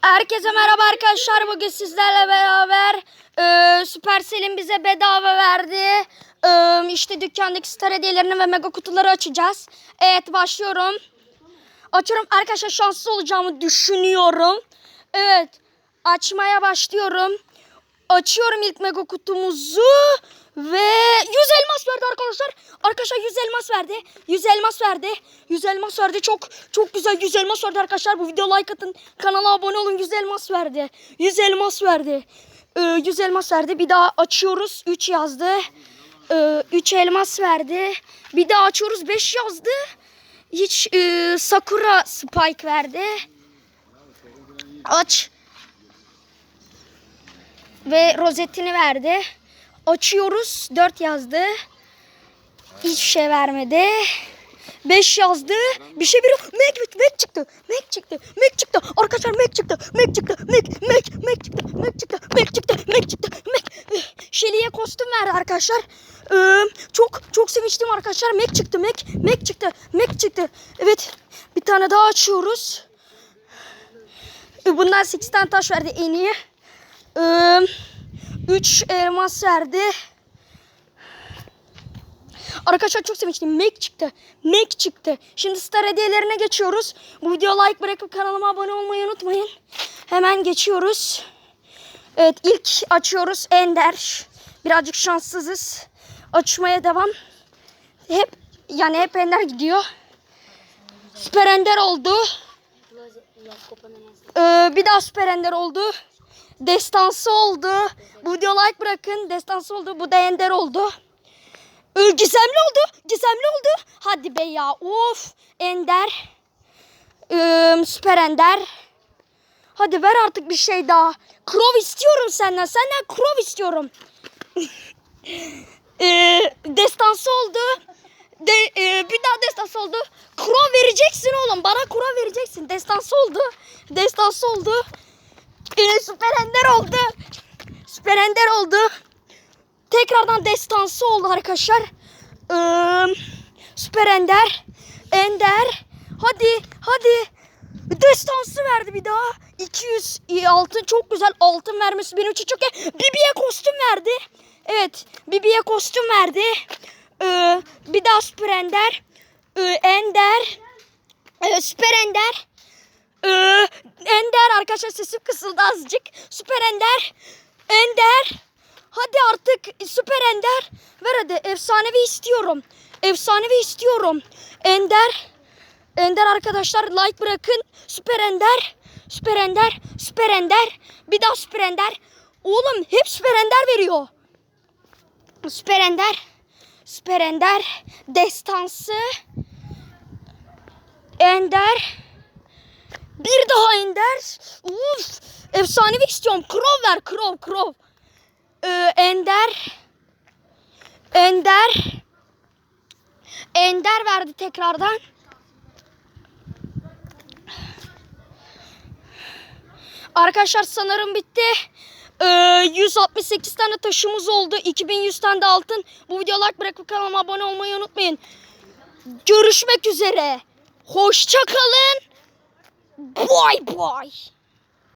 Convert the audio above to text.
Herkese merhaba arkadaşlar. Bugün sizlerle beraber e, Supercell'in bize bedava verdiği e, işte dükkandaki star hediyelerini ve mega kutuları açacağız. Evet başlıyorum. Açıyorum. Arkadaşlar şanslı olacağımı düşünüyorum. Evet. Açmaya başlıyorum. Açıyorum ilk mega kutumuzu ve 100 elmas verdi arkadaşlar. Arkadaşlar 100 elmas verdi. 100 elmas verdi. 100 elmas verdi. Çok çok güzel 100 elmas verdi arkadaşlar. Bu video like atın. Kanala abone olun. 100 elmas verdi. 100 elmas verdi. Ee, 100 elmas verdi. Bir daha açıyoruz. 3 yazdı. Ee, 3 elmas verdi. Bir daha açıyoruz. 5 yazdı. Hiç e, Sakura Spike verdi. Aç ve rozetini verdi. Açıyoruz. 4 yazdı. Hiçbir şey vermedi. 5 yazdı. Bir şey veriyor. Mac, Mac, Mac çıktı. Mac çıktı. Mac çıktı. Arkadaşlar Mac çıktı. Mac çıktı. Mac, Mac, Mac çıktı. Mac çıktı. Mac çıktı. Mac çıktı. Mac. Şeli'ye kostüm verdi arkadaşlar. Ee, çok çok sevinçliyim arkadaşlar. Mac çıktı. Mac, Mac çıktı. Mac çıktı. Evet. Bir tane daha açıyoruz. Bundan 8 tane taş verdi en iyi. 3 elmas verdi. Arkadaşlar çok sevinçliyim. Mac çıktı. Mac çıktı. Şimdi star hediyelerine geçiyoruz. Bu videoya like bırakıp kanalıma abone olmayı unutmayın. Hemen geçiyoruz. Evet ilk açıyoruz Ender. Birazcık şanssızız. Açmaya devam. Hep yani hep Ender gidiyor. Süper Ender oldu. Ee, bir daha Süper Ender oldu. Destansı oldu. Bu video like bırakın. Destansı oldu. Bu da Ender oldu. Gizemli oldu. Gizemli oldu. Hadi be ya. Of. Ender. Ee, Süper Ender. Hadi ver artık bir şey daha. Krov istiyorum senden. Senden krov istiyorum. ee, destansı oldu. De, e, bir daha destansı oldu. Krov vereceksin oğlum. Bana krov vereceksin. Destansı oldu. Destansı oldu. Ee, süper ender oldu. Süper ender oldu. Tekrardan destansı oldu arkadaşlar. Ee, süper ender. Ender. Hadi hadi. Destansı verdi bir daha. 200 iyi, altın çok güzel. Altın vermesi benim için çok iyi. Bibi'ye kostüm verdi. Evet. Bibi'ye kostüm verdi. Ee, bir daha süper ender. Ee, ender. Ee, süper ender. Ee, Ender arkadaşlar sesim kısıldı azıcık. Süper Ender. Ender. Hadi artık Süper Ender. Ver hadi efsanevi istiyorum. Efsanevi istiyorum. Ender. Ender arkadaşlar like bırakın. Süper Ender. Süper Ender. Süper Ender. Bir daha Süper Ender. Oğlum hep Süper Ender veriyor. Süper Ender. Süper Ender. Destansı. Ender. Bir daha Ender. Uf. Efsanevi istiyorum. Krov ver. Krov. Krov. Ee, Ender. Ender. Ender verdi tekrardan. Arkadaşlar sanırım bitti. Ee, 168 tane taşımız oldu. 2100 tane de altın. Bu videoya like bırakıp kanalıma abone olmayı unutmayın. Görüşmek üzere. Hoşça kalın. Bye bye.